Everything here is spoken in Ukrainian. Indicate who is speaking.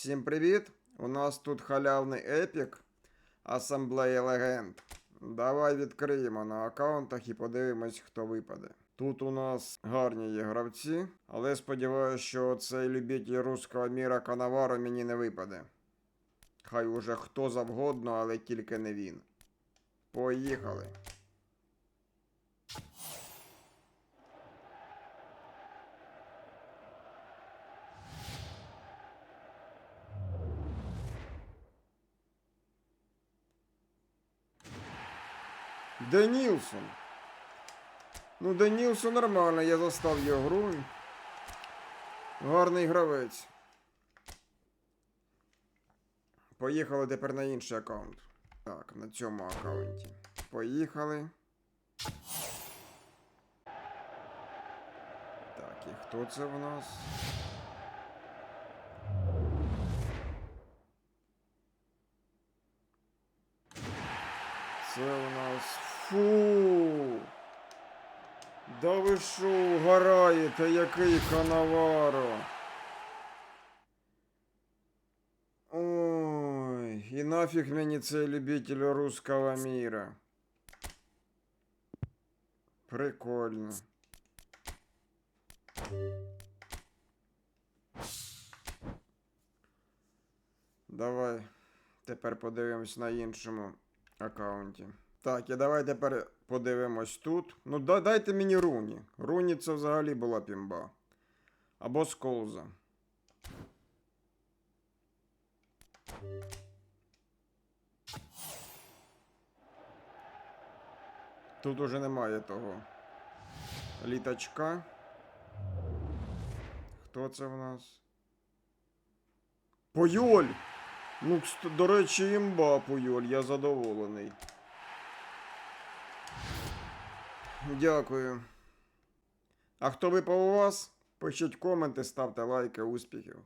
Speaker 1: Всім привіт! У нас тут халявний епік Асамблея Легенд. Давай відкриємо на аккаунтах і подивимось, хто випаде. Тут у нас гарні є гравці, але сподіваюся, що цей любитель руського міра Канаваро мені не випаде. Хай уже хто завгодно, але тільки не він. Поїхали. Денілсон. Ну, Денілсон нормально, я застав його гру. Гарний гравець. Поїхали тепер на інший аккаунт. Так, на цьому аккаунті. Поїхали. Так, і хто це в нас? Це у нас. Фу. Да ви що, угораєте, який канаваро? Ой, і нафіг мені цей любитель русского мира. Прикольно. Давай. Тепер подивимось на іншому аккаунті. Так, і давай тепер подивимось тут. Ну, дайте мені руні. Руні це взагалі була пімба. Або сколза. Тут уже немає того. Літачка. Хто це в нас? Пойоль! Ну, до речі, імба Пойоль, я задоволений. Дякую. А хто випав у вас? Пишіть коменти, ставте лайки, успіхів.